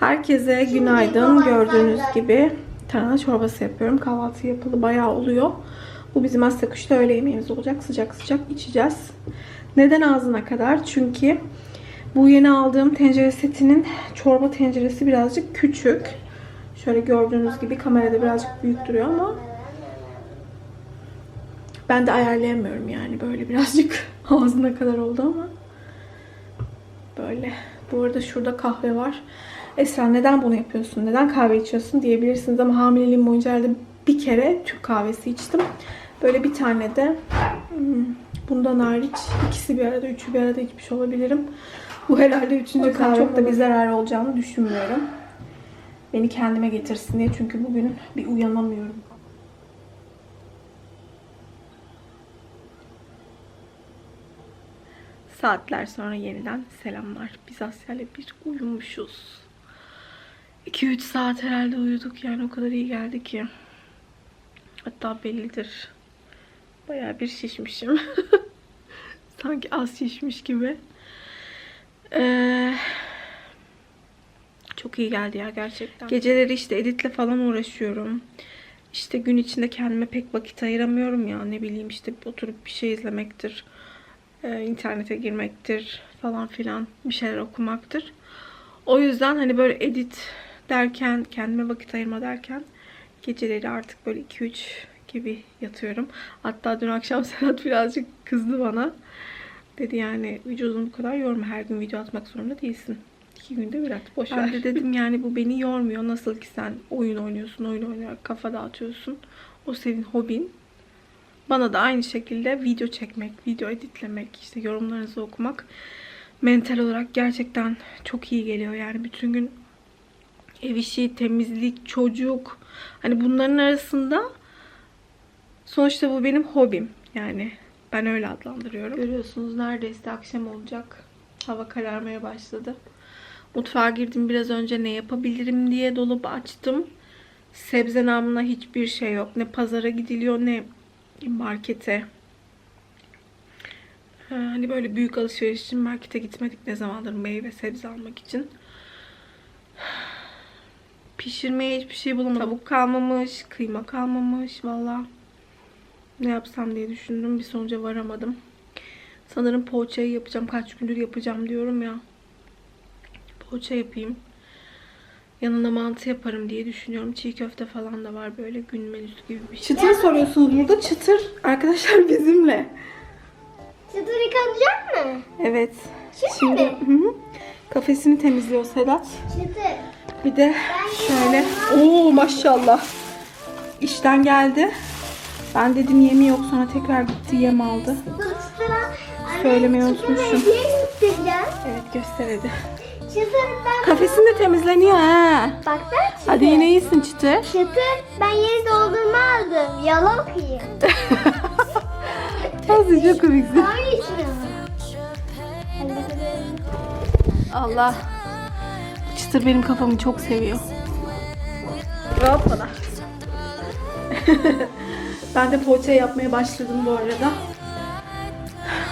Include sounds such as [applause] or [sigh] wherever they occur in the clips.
Herkese günaydın. Gördüğünüz gibi tarhana çorbası yapıyorum. Kahvaltı yapılı bayağı oluyor. Bu bizim Asya kuşta öğle yemeğimiz olacak. Sıcak sıcak içeceğiz. Neden ağzına kadar? Çünkü bu yeni aldığım tencere setinin çorba tenceresi birazcık küçük. Şöyle gördüğünüz gibi kamerada birazcık büyük duruyor ama ben de ayarlayamıyorum yani böyle birazcık [laughs] ağzına kadar oldu ama böyle. Bu arada şurada kahve var. Esra neden bunu yapıyorsun? Neden kahve içiyorsun diyebilirsiniz ama hamileliğim boyunca herhalde bir kere Türk kahvesi içtim. Böyle bir tane de hmm, bundan hariç ikisi bir arada, üçü bir arada içmiş olabilirim. Bu herhalde üçüncü kahve. Çok da bir zarar olacağını düşünmüyorum. Beni kendime getirsin diye çünkü bugün bir uyanamıyorum. Saatler sonra yeniden selamlar. Biz Asya'yla bir uyumuşuz. 2-3 saat herhalde uyuduk yani o kadar iyi geldi ki. Hatta bellidir. Bayağı bir şişmişim. [laughs] Sanki az şişmiş gibi. Ee, çok iyi geldi ya gerçekten. Geceleri işte editle falan uğraşıyorum. İşte gün içinde kendime pek vakit ayıramıyorum ya. Ne bileyim işte oturup bir şey izlemektir. e, internete girmektir falan filan. Bir şeyler okumaktır. O yüzden hani böyle edit derken, kendime vakit ayırma derken geceleri artık böyle 2-3 gibi yatıyorum. Hatta dün akşam [laughs] Serhat birazcık kızdı bana. Dedi yani vücudunu bu kadar yorma. Her gün video atmak zorunda değilsin. İki günde bir at. Boş ben de dedim yani bu beni yormuyor. Nasıl ki sen oyun oynuyorsun, oyun oynayarak kafa dağıtıyorsun. O senin hobin. Bana da aynı şekilde video çekmek, video editlemek, işte yorumlarınızı okumak mental olarak gerçekten çok iyi geliyor. Yani bütün gün ev işi, temizlik, çocuk hani bunların arasında sonuçta bu benim hobim. Yani ben öyle adlandırıyorum. Görüyorsunuz neredeyse akşam olacak. Hava kararmaya başladı. Mutfağa girdim biraz önce ne yapabilirim diye dolabı açtım. Sebze namına hiçbir şey yok. Ne pazara gidiliyor ne markete. Ee, Hani böyle büyük alışveriş için markete gitmedik ne zamandır meyve sebze almak için. Pişirmeye hiçbir şey bulamadım. Tavuk kalmamış, kıyma kalmamış valla. Ne yapsam diye düşündüm. Bir sonuca varamadım. Sanırım poğaçayı yapacağım. Kaç gündür yapacağım diyorum ya. Poğaça yapayım. Yanına mantı yaparım diye düşünüyorum. Çiğ köfte falan da var böyle gün menüsü gibi bir şey. Çıtır soruyorsunuz burada. Çıtır arkadaşlar [laughs] bizimle. Çıtır yıkanacak mı? Evet. Şimdi mi? Hı hı. Kafesini temizliyor Sedat. Çıtır. Bir de şöyle. Oo maşallah. İşten geldi. Ben dedim yemi yok sonra tekrar gitti yem aldı. Söylemeyi unutmuşum. Evet göster hadi. Çıtır ben... Kafesin de temizleniyor ha. Bak ben çıtır. Hadi yine iyisin çıtır. Çıtır ben yeni doldurma aldım. Yalan okuyayım. Nasıl çok komiksin. İçine Allah. Çıtır benim kafamı çok seviyor. Hoppala. [laughs] ben de poğaça yapmaya başladım bu arada.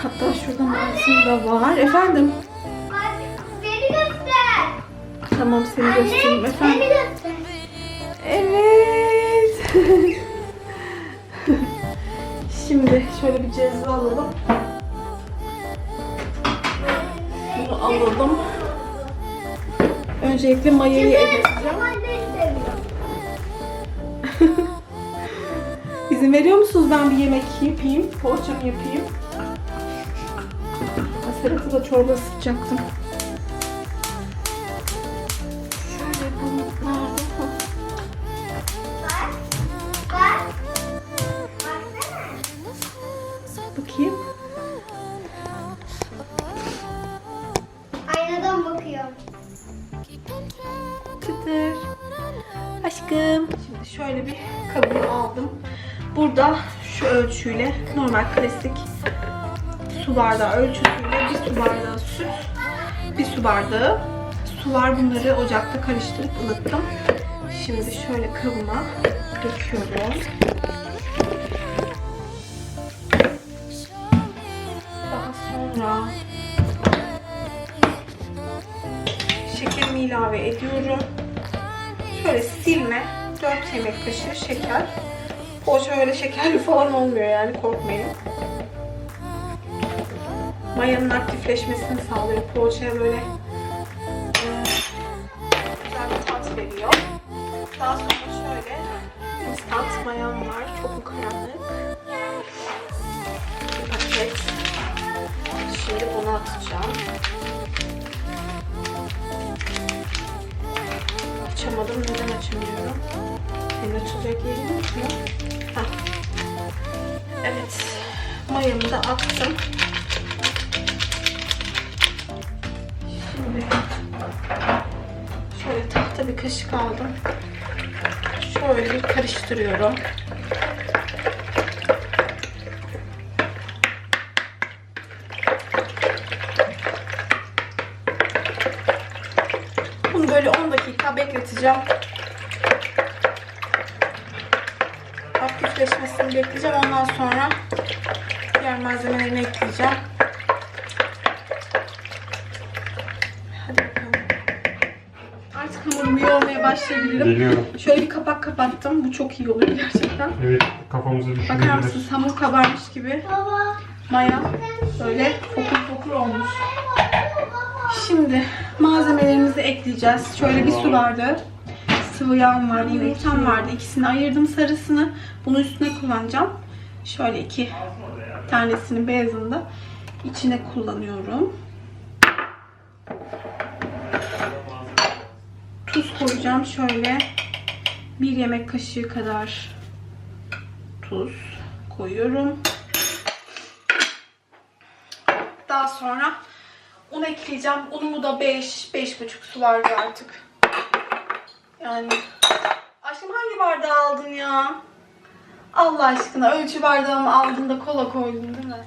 Hatta şurada mantım da var. Efendim? Beni göster. Tamam seni göstereyim Beni efendim. göster. Evet. [laughs] Şimdi şöyle bir cezve alalım. Bunu alalım. Öncelikle mayayı eriteceğim. [laughs] İzin veriyor musunuz ben bir yemek yapayım? Poğaçamı yapayım. Serhat'a da çorba sıkacaktım. Aşkım. Şimdi şöyle bir kabımı aldım. Burada şu ölçüyle normal klasik su bardağı ölçüsüyle bir su bardağı süt, bir su bardağı su var. Bunları ocakta karıştırıp ılıttım. Şimdi şöyle kabıma döküyorum. Şekerimi ilave ediyorum. Şöyle silme. 4 yemek kaşığı şeker. Poğaça öyle şekerli [laughs] falan olmuyor yani korkmayın. Mayanın aktifleşmesini sağlıyor. Poğaçaya böyle e, güzel bir tat veriyor. Daha sonra şöyle instant mayam var. Çok karanlık? Bir paket. Şimdi bunu atacağım. Açamadım. Neden açamıyorum? Senin açılacak yerin yok mu? Heh. Evet. Mayamı da attım. Şimdi şöyle tahta bir kaşık aldım. Şöyle karıştırıyorum. Bunu böyle 10 dakika bekleteceğim. Aktifleşmesini bekleyeceğim. Ondan sonra diğer malzemelerini ekleyeceğim. Hadi bakalım. Artık hamurumu yoğurmaya başlayabilirim. Geliyorum. Şöyle bir kapak kapattım. Bu çok iyi oluyor gerçekten. Evet kafamıza Bakar düşünebilir. mısınız hamur kabarmış gibi. Baba. Maya böyle fokur fokur olmuş. Şimdi malzemelerimizi ekleyeceğiz. Şöyle bir su bardağı sıvı yağım var, yumurtam vardı. İkisini ayırdım sarısını. Bunu üstüne kullanacağım. Şöyle iki tanesini beyazını da içine kullanıyorum. Tuz koyacağım. Şöyle bir yemek kaşığı kadar tuz koyuyorum. Daha sonra un ekleyeceğim. Unumu da 5, 5,5 su vardı artık. Yani aşkım hangi bardağı aldın ya? Allah aşkına ölçü bardağımı aldın da kola koydun değil mi?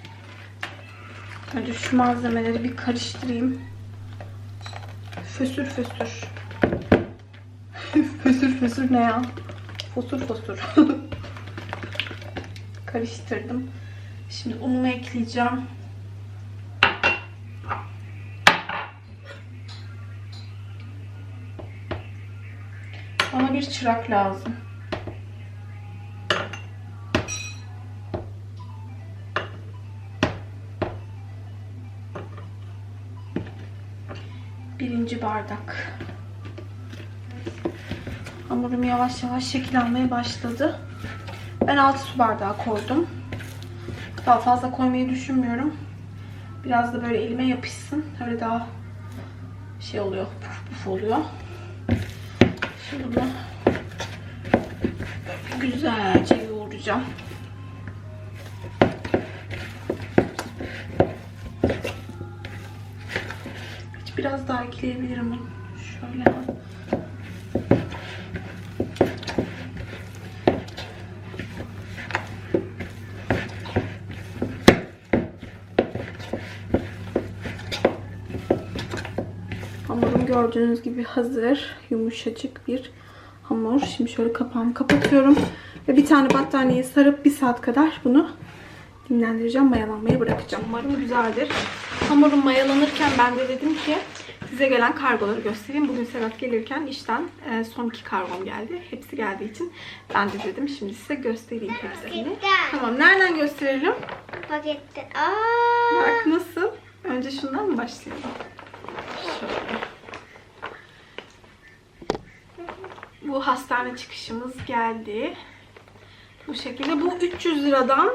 Önce şu malzemeleri bir karıştırayım. Fösür fösür. [laughs] fösür fösür ne ya? Fosur fosur. [laughs] Karıştırdım. Şimdi unumu ekleyeceğim. Bana bir çırak lazım. Birinci bardak. Hamurum yavaş yavaş şekil almaya başladı. Ben 6 su bardağı koydum. Daha fazla koymayı düşünmüyorum. Biraz da böyle elime yapışsın. Öyle daha şey oluyor, puf puf oluyor. Şimdi bunu güzelce yoğuracağım. Hiç biraz daha ekleyebilirim. Şöyle. Hamurum gördüğünüz gibi hazır. Yumuşacık bir hamur. Şimdi şöyle kapağımı kapatıyorum. Ve bir tane battaniyeye sarıp bir saat kadar bunu dinlendireceğim. Mayalanmaya bırakacağım. Umarım güzeldir. Hamurum mayalanırken ben de dedim ki size gelen kargoları göstereyim. Bugün Serhat gelirken işten e, son iki kargom geldi. Hepsi geldiği için ben de dedim şimdi size göstereyim hepsini. Tamam nereden gösterelim? Pakette. Bak nasıl? Önce şundan mı başlayalım? Şöyle. Bu hastane çıkışımız geldi. Bu şekilde. Bu 300 liradan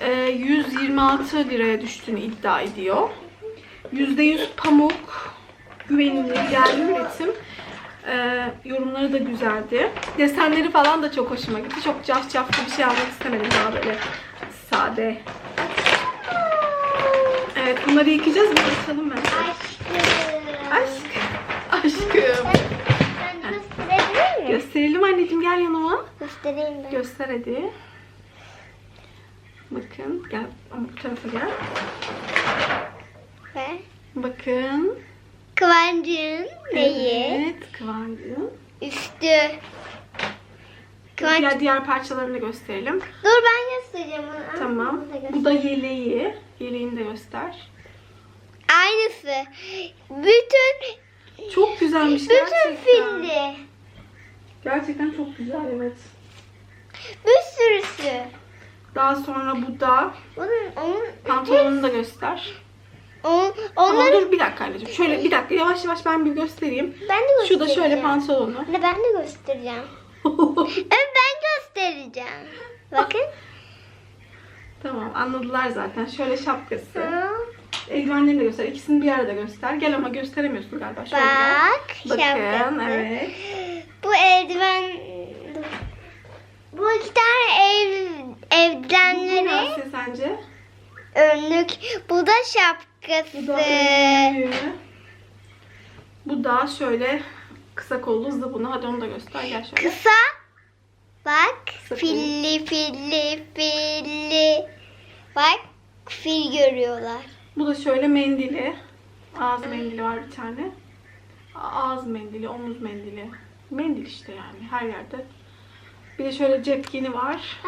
e, 126 liraya düştüğünü iddia ediyor. %100 pamuk. Güvenilir, yerli üretim. E, yorumları da güzeldi. Desenleri falan da çok hoşuma gitti. Çok cafcaflı bir şey almak istemedim. Daha böyle sade. Evet bunları yıkayacağız. Bir açalım ben. Aşkım. Aşk. Aşkım. Gösterelim anneciğim gel yanıma. Göstereyim ben. Göster hadi. Bakın gel bu tarafa gel. Ve Bakın. Kıvancın neyi? Evet kıvancı. Üstü. Kıvanç. Diğer, diğer parçalarını da gösterelim. Dur ben göstereceğim onu. Tamam. Bunu da Bu da yeleği. Yeleğini de göster. Aynısı. Bütün Çok güzelmiş Bütün gerçekten. filli. Gerçekten çok güzel evet. Bir sürüsü. Daha sonra bu da Onun, onun, pantolonunu da göster. onun, Ama dur bir dakika anneciğim. Şöyle bir dakika yavaş yavaş ben bir göstereyim. ben de Şu göstereceğim. da şöyle pantolonu. Anne ben de göstereceğim. [laughs] Evet ben göstereceğim. Bakın. tamam anladılar zaten. Şöyle şapkası. Hı. Eldivenlerini de göster. İkisini bir arada göster. Gel ama gösteremiyorsun galiba. Şöyle. Bak. Bakın şapkası. evet. Bu eldiven bu iki tane ev Bu evdenleri ne Asya sence? önlük. Bu da Bu şapkası. da önlüğü. Bu da şöyle kısa kollu zıbını. Hadi onu da göster. Gel şöyle. Kısa. Bak. Kısa Filli filli filli. Bak. Fil görüyorlar. Bu da şöyle mendili. Ağız mendili var bir tane. Ağız mendili, omuz mendili. Mendil işte yani her yerde. Bir de şöyle cepkini var.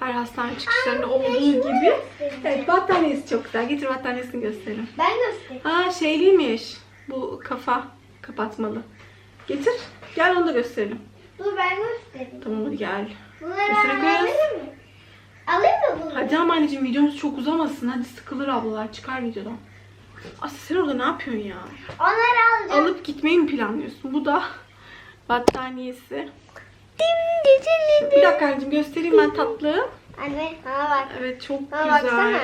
Her hastane çıkışlarında olduğu gibi. Evet battaniyesi çok güzel. Getir battaniyesini gösterelim. Ben göstereyim. Ha şeyliymiş. Bu kafa kapatmalı. Getir. Gel onu da gösterelim. Dur ben göstereyim. Tamam hadi gel. Bunları alabilir miyim? Alayım mı bunu? Hadi ama anneciğim videomuz çok uzamasın. Hadi sıkılır ablalar. Çıkar videodan. Aslı sen orada ne yapıyorsun ya? Onları alacağım. Alıp gitmeyi mi planlıyorsun? Bu da battaniyesi. Bir dakika anneciğim göstereyim ben tatlı. Anne bana bak. Evet çok Bana güzel. baksana.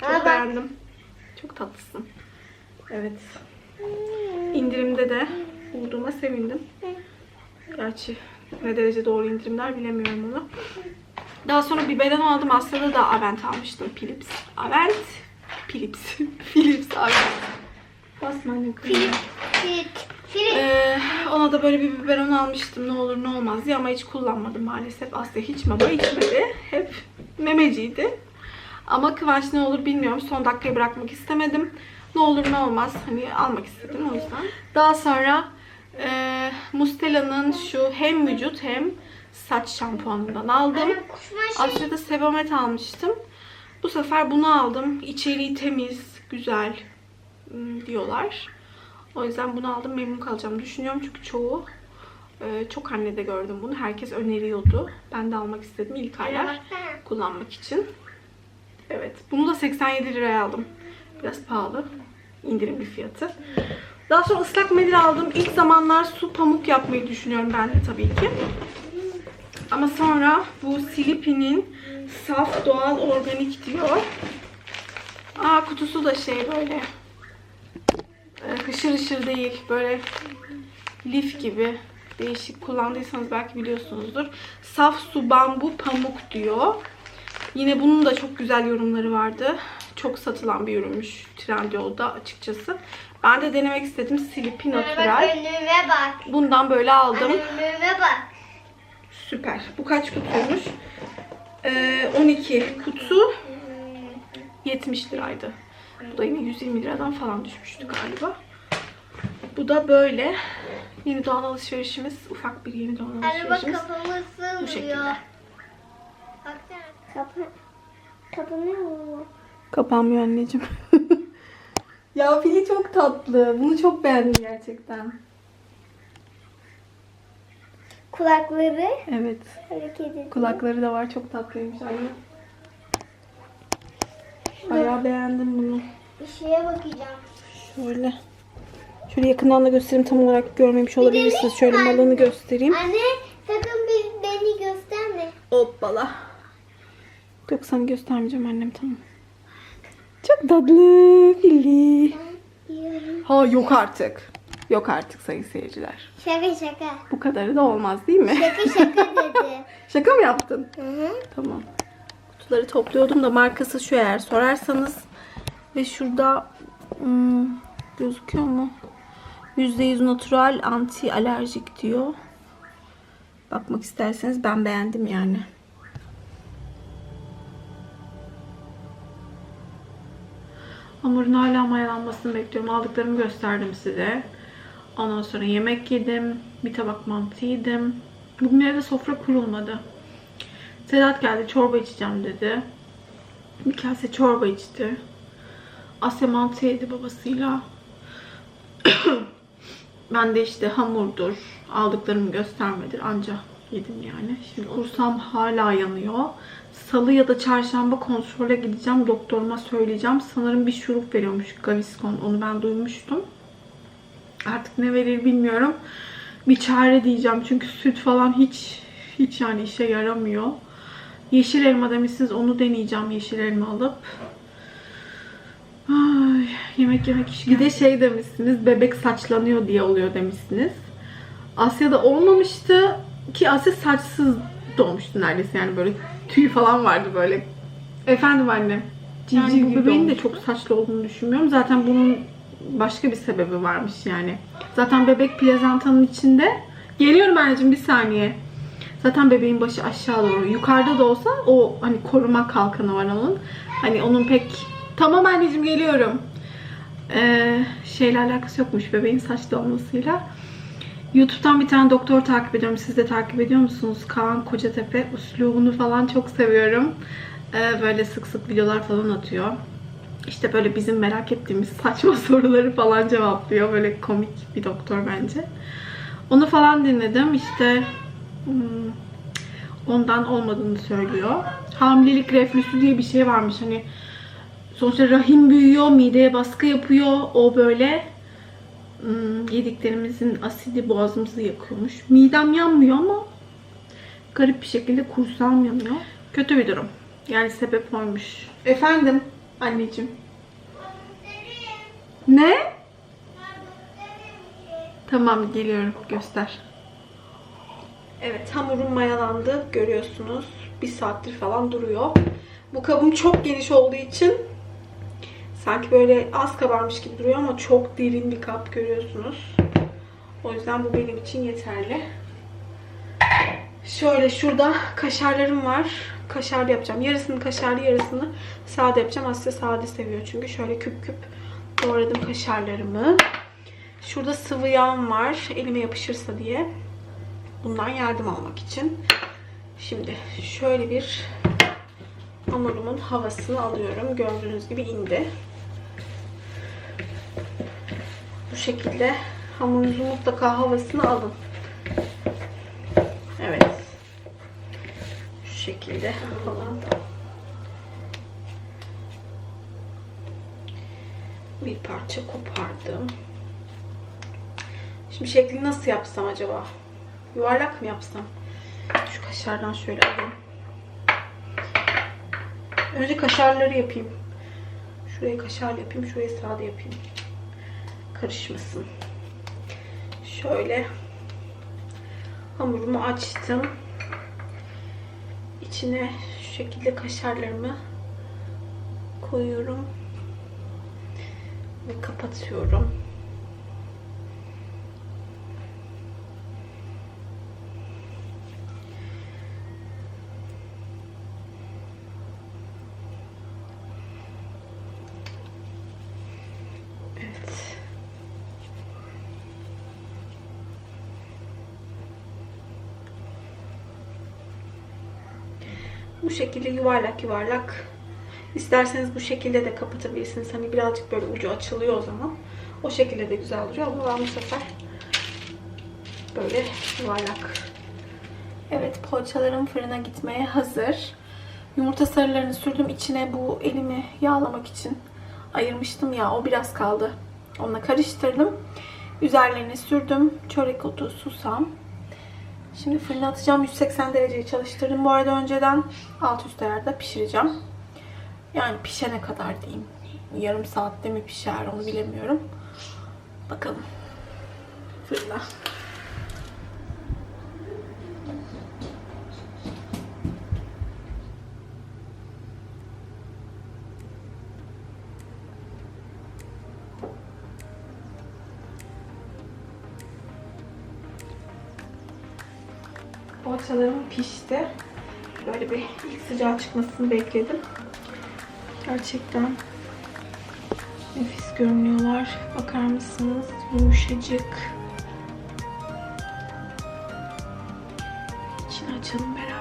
Çok Bana bak. beğendim. Çok tatlısın. Evet. İndirimde de bulduğuma sevindim. Gerçi ne derece doğru indirimler bilemiyorum onu. Daha sonra biberon aldım. Aslında da Avent almıştım. Philips. Avent. Philips. [laughs] Philips Avent. Basma annem. Filip. Filip. Ee, ona da böyle bir biberon almıştım ne olur ne olmaz diye ama hiç kullanmadım maalesef. Asya hiç mama içmedi. Hep memeciydi. Ama Kıvanç ne olur bilmiyorum. Son dakikaya bırakmak istemedim. Ne olur ne olmaz hani almak istedim o yüzden. Daha sonra e, Mustela'nın şu hem vücut hem saç şampuanından aldım. Asya'da Sebamed almıştım. Bu sefer bunu aldım. İçeriği temiz, güzel ım, diyorlar. O yüzden bunu aldım. Memnun kalacağım düşünüyorum. Çünkü çoğu e, çok annede gördüm bunu. Herkes öneriyordu. Ben de almak istedim ilk aylar kullanmak için. Evet. Bunu da 87 liraya aldım. Biraz pahalı. İndirimli fiyatı. Daha sonra ıslak mendil aldım. İlk zamanlar su pamuk yapmayı düşünüyorum ben de tabii ki. Ama sonra bu Silipi'nin saf doğal organik diyor. Aa kutusu da şey böyle hışır hışır değil. Böyle lif gibi değişik kullandıysanız belki biliyorsunuzdur. Saf su bambu pamuk diyor. Yine bunun da çok güzel yorumları vardı. Çok satılan bir ürünmüş Trendyol'da açıkçası. Ben de denemek istedim. Silipi Natural. önlüğüme bak. Bundan böyle aldım. Önlüğüme bak. Süper. Bu kaç kutuymuş? Ee, 12 kutu 70 liraydı. Bu da yine 120 liradan falan düşmüştü galiba. Bu da böyle. Yeni doğal alışverişimiz. Ufak bir yeni doğal alışverişimiz. kafamı Bu şekilde. Kapı. Kapanıyor mu? Kapanmıyor anneciğim. [laughs] ya fili çok tatlı. Bunu çok beğendim gerçekten. Kulakları Evet. hareket ediyor. Kulakları da var. Çok tatlıymış anne. Bayağı beğendim bunu. Bir şeye bakacağım. Şöyle. Şöyle yakından da göstereyim. Tam olarak görmemiş olabilirsiniz. Şöyle malını göstereyim. Anne sakın bir, beni gösterme. Hoppala. Yok sana göstermeyeceğim annem tamam. Çok tatlı Fili. Ha yok artık. Yok artık sayın seyirciler. Şaka şaka. Bu kadarı da olmaz değil mi? Şaka şaka dedi. [laughs] Şaka mı yaptın? Hı hı. Tamam. Kutuları topluyordum da markası şu eğer sorarsanız. Ve şurada hmm, gözüküyor mu? %100 natural anti alerjik diyor. Bakmak isterseniz ben beğendim yani. Hamurun hala mayalanmasını bekliyorum. Aldıklarımı gösterdim size. Ondan sonra yemek yedim. Bir tabak mantı yedim. Bugün evde sofra kurulmadı. Sedat geldi çorba içeceğim dedi. Bir kase çorba içti. Asya mantı yedi babasıyla. [clears throat] ben de işte hamurdur, aldıklarımı göstermedir anca yedim yani. Şimdi kursam hala yanıyor. Salı ya da çarşamba kontrole gideceğim. Doktoruma söyleyeceğim. Sanırım bir şurup veriyormuş Gaviscon. Onu ben duymuştum. Artık ne verir bilmiyorum. Bir çare diyeceğim. Çünkü süt falan hiç hiç yani işe yaramıyor. Yeşil elma demişsiniz. Onu deneyeceğim yeşil elma alıp. Ay, yemek yemek iş. Bir de şey demişsiniz. Bebek saçlanıyor diye oluyor demişsiniz. Asya'da olmamıştı ki Asya saçsız doğmuştu neredeyse yani böyle tüy falan vardı böyle. Efendim anne. Yani bu bebeğin de çok saçlı olduğunu düşünmüyorum. Zaten bunun başka bir sebebi varmış yani. Zaten bebek plazantanın içinde. Geliyorum anneciğim bir saniye. Zaten bebeğin başı aşağı doğru. Yukarıda da olsa o hani koruma kalkanı var onun. Hani onun pek... Tamam anneciğim geliyorum. Ee, şeyle alakası yokmuş bebeğin saçlı olmasıyla. YouTube'dan bir tane doktor takip ediyorum. Siz de takip ediyor musunuz? Kaan Kocatepe. Üslubunu falan çok seviyorum. Ee, böyle sık sık videolar falan atıyor. İşte böyle bizim merak ettiğimiz saçma [laughs] soruları falan cevaplıyor. Böyle komik bir doktor bence. Onu falan dinledim. İşte hmm, ondan olmadığını söylüyor. Hamilelik reflüsü diye bir şey varmış. Hani sonuçta rahim büyüyor, mideye baskı yapıyor. O böyle hmm, yediklerimizin asidi boğazımızı yakıyormuş. Midem yanmıyor ama garip bir şekilde kursağım yanıyor. Kötü bir durum. Yani sebep oymuş. Efendim anneciğim. Ne? Tamam geliyorum göster. Evet hamurum mayalandı görüyorsunuz. Bir saattir falan duruyor. Bu kabım çok geniş olduğu için sanki böyle az kabarmış gibi duruyor ama çok derin bir kap görüyorsunuz. O yüzden bu benim için yeterli. Şöyle şurada kaşarlarım var. Kaşarlı yapacağım. Yarısını kaşarlı yarısını sade yapacağım. Asya sade seviyor çünkü. Şöyle küp küp doğradım kaşarlarımı. Şurada sıvı yağım var. Elime yapışırsa diye. Bundan yardım almak için. Şimdi şöyle bir hamurumun havasını alıyorum. Gördüğünüz gibi indi. Bu şekilde hamurunuzun mutlaka havasını alın. Evet. Şu şekilde falan. Bir parça kopardım. Şimdi şeklini nasıl yapsam acaba? Yuvarlak mı yapsam? Şu kaşardan şöyle alayım. Önce kaşarları yapayım. Şuraya kaşarlı yapayım, şuraya sade yapayım. Karışmasın. Şöyle hamurumu açtım. İçine şu şekilde kaşarlarımı koyuyorum ve kapatıyorum. Bu şekilde yuvarlak yuvarlak. İsterseniz bu şekilde de kapatabilirsiniz. Hani birazcık böyle ucu açılıyor o zaman. O şekilde de güzel duruyor ama ben bu sefer böyle yuvarlak. Evet poğaçalarım fırına gitmeye hazır. Yumurta sarılarını sürdüm. içine bu elimi yağlamak için ayırmıştım ya. O biraz kaldı. Onunla karıştırdım. Üzerlerine sürdüm. Çörek otu, susam. Şimdi fırına atacağım. 180 dereceyi çalıştırdım. Bu arada önceden alt üst ayarda pişireceğim. Yani pişene kadar diyeyim. Yarım saatte mi pişer onu bilemiyorum. Bakalım. Fırına. Poğaçalarım pişti. Böyle bir ilk sıcağı çıkmasını bekledim. Gerçekten nefis görünüyorlar. Bakar mısınız? Yumuşacık. İçini açalım beraber.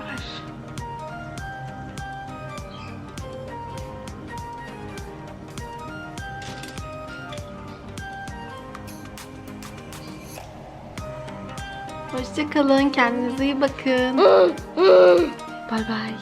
Hoşçakalın. Kendinize iyi bakın. [gasps] Bay bay.